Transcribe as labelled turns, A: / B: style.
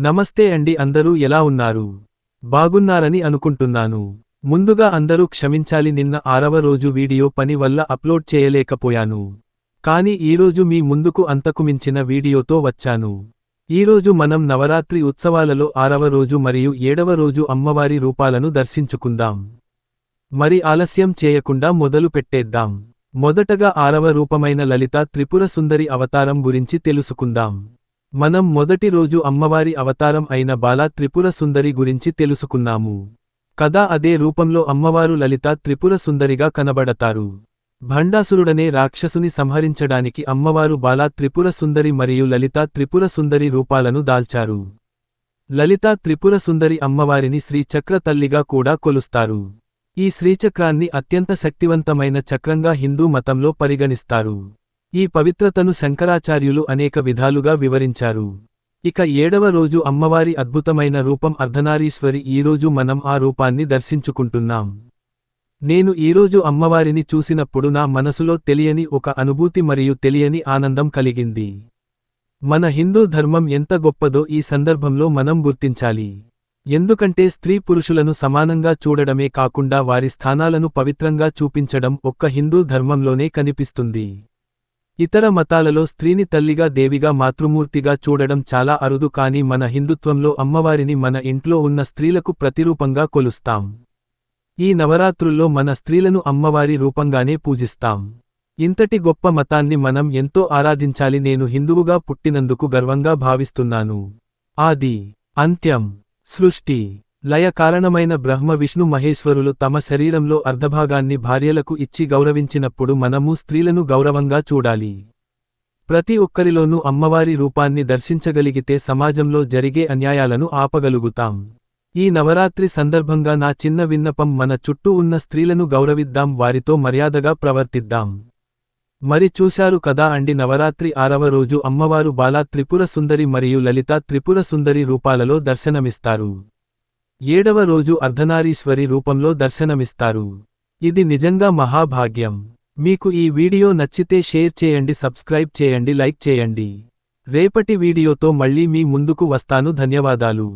A: నమస్తే అండి అందరూ ఎలా ఉన్నారు? బాగున్నారని అనుకుంటున్నాను. ముందుగా అందరూ క్షమించాలి నిన్న ఆరవ రోజు వీడియో పని వల్ల అప్లోడ్ చేయలేకపోయాను. కాని ఈరోజు మీ ముందుకు అంతకు మించిన వీడియోతో వచ్చాను. ఈరోజు మనం నవరాత్రి ఉత్సవాలలో ఆరవ రోజు మరియు ఏడవ రోజు అమ్మవారి రూపాలను దర్శించుకుందాం. మరి ఆలస్యం చేయకుండా మొదలు పెట్టేద్దాం. మొదటగా ఆరవ రూపమైన లలిత త్రిపుర సుందరి అవతారం గురించి తెలుసుకుందాం. మనం మొదటి రోజు అమ్మవారి అవతారం అయిన బాలా త్రిపుర సుందరి గురించి తెలుసుకున్నాము. కదా అదే రూపంలో అమ్మవారు లలిత త్రిపుర సుందరిగా కనబడతారు. భండాసురుడనే రాక్షసుని సంహరించడానికి అమ్మవారు బాలా త్రిపుర సుందరి మరియు లలిత త్రిపుర సుందరి రూపాలను దాల్చారు. లలిత త్రిపుర సుందరి అమ్మవారిని శ్రీచక్ర తల్లిగా కూడా కొలుస్తారు. ఈ శ్రీచక్రాన్ని అత్యంత శక్తివంతమైన చక్రంగా హిందూ మతంలో పరిగణిస్తారు. ఈ పవిత్రతను శంకరాచార్యులు అనేక విధాలుగా వివరించారు. ఇక ఏడవ రోజు అమ్మవారి అద్భుతమైన రూపం అర్ధనారీశ్వరి ఈరోజు మనం ఆ రూపాన్ని దర్శించుకుంటున్నాం. నేను ఈరోజు అమ్మవారిని చూసినప్పుడు నా మనసులో తెలియని ఒక అనుభూతి మరియు తెలియని ఆనందం కలిగింది. మన హిందూ ధర్మం ఎంత గొప్పదో ఈ సందర్భంలో మనం గుర్తించాలి. ఎందుకంటే స్త్రీ పురుషులను సమానంగా చూడడమే కాకుండా వారి స్థానాలను పవిత్రంగా చూపించడం ఒక్క హిందూ ధర్మంలోనే కనిపిస్తుంది. ఇతర మతాలలో స్త్రీని తల్లిగా దేవిగా మాతృమూర్తిగా చూడడం చాలా అరుదు కాని మన హిందుత్వంలో అమ్మవారిని మన ఇంట్లో ఉన్న స్త్రీలకు ప్రతిరూపంగా కొలుస్తాం. ఈ నవరాత్రుల్లో మన స్త్రీలను అమ్మవారి రూపంగానే పూజిస్తాం. ఇంతటి గొప్ప మతాన్ని మనం ఎంతో ఆరాధించాలి నేను హిందువుగా పుట్టినందుకు గర్వంగా భావిస్తున్నాను. ఆది. అంత్యం. సృష్టి. లయ కారణమైన బ్రహ్మ విష్ణు మహేశ్వరులు తమ శరీరంలో అర్ధభాగాన్ని భార్యలకు ఇచ్చి గౌరవించినప్పుడు మనము స్త్రీలను గౌరవంగా చూడాలి. ప్రతి ఒక్కరిలోనూ అమ్మవారి రూపాన్ని దర్శించగలిగితే సమాజంలో జరిగే అన్యాయాలను ఆపగలుగుతాం. ఈ నవరాత్రి సందర్భంగా నా చిన్న విన్నపం మన చుట్టూ ఉన్న స్త్రీలను గౌరవిద్దాం వారితో మర్యాదగా ప్రవర్తిద్దాం. మరి చూశారు కదా అండి నవరాత్రి ఆరవ రోజు అమ్మవారు బాలా త్రిపుర సుందరి మరియు లలిత త్రిపుర సుందరి రూపాలలో దర్శనమిస్తారు. ఏడవ రోజు అర్ధనారీశ్వరి రూపంలో దర్శనమిస్తారు. ఇది నిజంగా మహాభాగ్యం. మీకు ఈ వీడియో నచ్చితే షేర్ చేయండి సబ్స్క్రైబ్ చేయండి లైక్ చేయండి. రేపటి వీడియోతో మళ్ళీ మీ ముందుకు వస్తాను. ధన్యవాదాలు.